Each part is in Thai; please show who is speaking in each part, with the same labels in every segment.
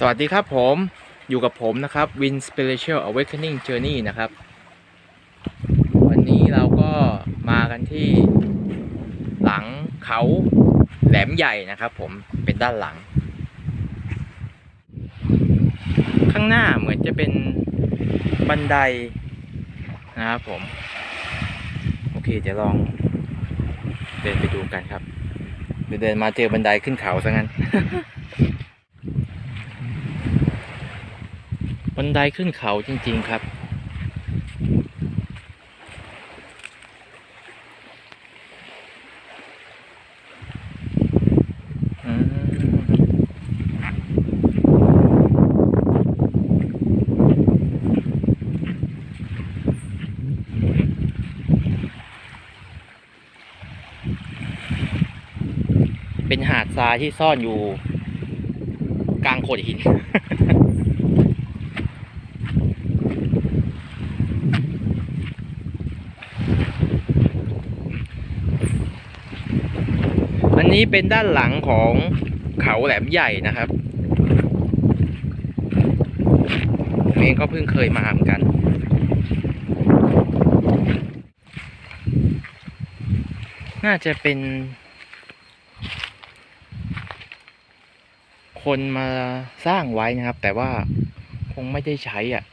Speaker 1: สวัสดีครับผมอยู่กับผมนะครับ Win Spiritual Awakening Journey นะครับ วันนี้เราก็มากันที่หลังเขาแหลมใหญ่นะครับ ผมเป็นด้านหลัง ข้างหน้าเหมือนจะเป็นบันไดนะครับผม โอเคเดี๋ยวลองเดินไปดูกันครับเดี๋ยวเดินมาเจอบันไดขึ้นเขาซะงั้น บันไดขึ้นเขาจริง ๆ ครับ เป็นหาดทรายที่ซ่อนอยู่กลางโขดหิน อั นี้เป็นด้านหลังของเขาแหลมใหญ่นะครับผมเองก็เพิ่งเคยมาเหมือนกัน น่าจะเป็น คนมาสร้างไว้นะครับ แต่ว่าคงไม่ได้ใช้อะ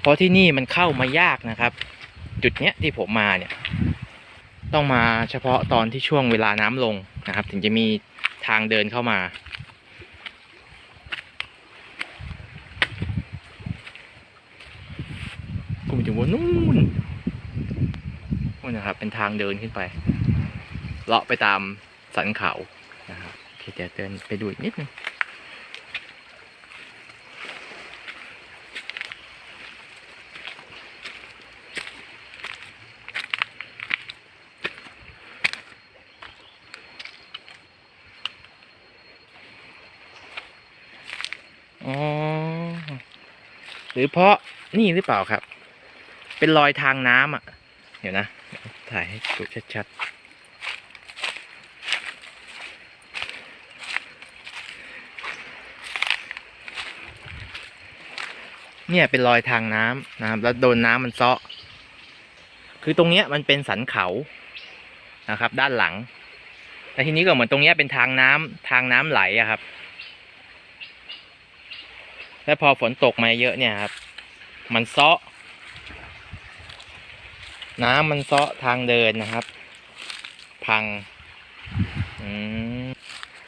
Speaker 1: เพราะที่นี่มันเข้ามายากนะครับ จุดเนี้ยที่ผมมาเนี่ย ต้องมาเฉพาะตอนที่ช่วงเวลาน้ำลงนะครับ ถึงจะมีทางเดินเข้ามา กูไปถึงว่านู่นนู่นนะครับ เป็นทางเดินขึ้นไป เลาะไปตามสันเขานะครับโอเคเดี๋ยวเดินไปดูอีกนิดนึง อ๋อหรือเพราะนี่หรือเปล่าครับ เป็นรอยทางน้ำอะ เดี๋ยวนะ ถ่ายให้ดูชัดๆ เนี่ยเป็นรอยทางน้ำนะครับ แล้วโดนน้ำมันเซาะ คือตรงเนี้ยมันเป็นสันเขานะครับ ด้านหลังแต่ทีนี้ก็เหมือนตรงเนี้ยเป็นทางน้ำทางน้ำไหลอะครับ แล้วพอฝนตกมาเยอะเนี่ยครับ มันเซาะ น้ำมันเซาะทางเดินนะครับ พัง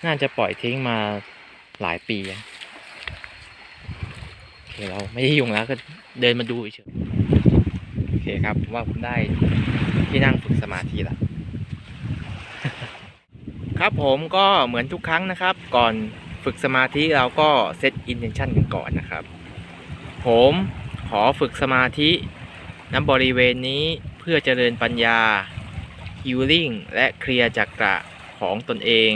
Speaker 1: น่าจะปล่อยทิ้งมาหลายปีโอเคเราไม่ได้ยุ่งแล้วก็เดินมาดูเฉยโอเคครับผมว่าผมได้ที่นั่งฝึกสมาธิละครับผมก็เหมือนทุกครั้งนะครับ ก่อน ฝึกสมาธิเราก็เซตอินเทนชันกันก่อนนะครับ ผมขอฝึกสมาธิณบริเวณนี้เพื่อเจริญปัญญาฮิลลิ่งและเคลียร์จักระของตนเอง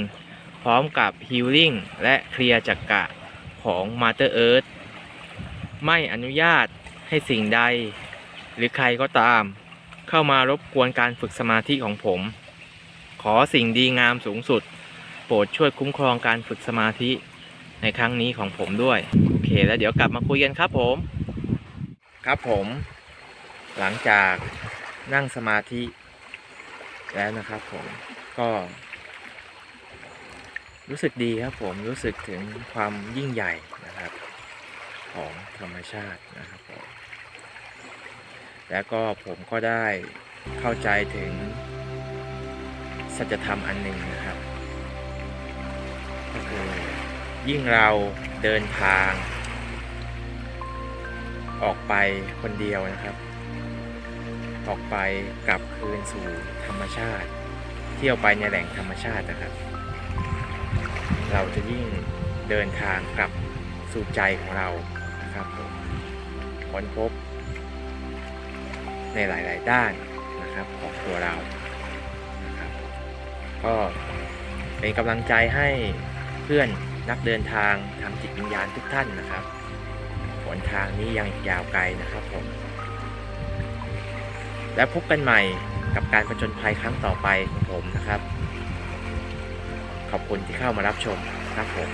Speaker 1: พร้อมกับฮิลลิ่งและเคลียร์จักระของมาเตอร์เอิร์ธไม่อนุญาตให้สิ่งใด หรือใครก็ตาม เข้ามารบกวนการฝึกสมาธิของผม ขอสิ่งดีงามสูงสุด โปรดช่วยคุ้มครองการฝึกสมาธิในครั้งนี้ของผมด้วย โอเค แล้วเดี๋ยวกลับมาคุยกันครับผม ครับผม หลังจากนั่งสมาธิ แล้วนะครับผมก็ รู้สึกดีครับผมรู้สึกถึงความยิ่งใหญ่นะครับ ของธรรมชาตินะครับผมแล้วก็ผมก็ได้เข้าใจถึงสัจธรรมอันหนึ่งนะครับ ยิ่งเราเดินทาง ออกไปคนเดียวนะครับ ออกไปกลับคืนสู่ธรรมชาติ เที่ยวไปในแหล่งธรรมชาตินะครับ เราจะยิ่งเดินทางกลับสู่ใจของเรานะครับผมค้นพบ ในหลาย ๆ ด้านนะครับของตัวเรานะครับก็เป็นกำลังใจให้ พื่อนนักเดินทางทางจิตวิญญาณทุกท่านนะครับหนทางนี้ยังยาวไกลนะครับผม และพบกันใหม่กับการประจนภัยครั้งต่อไปของผมนะครับ ขอบคุณที่เข้ามารับชมครับผม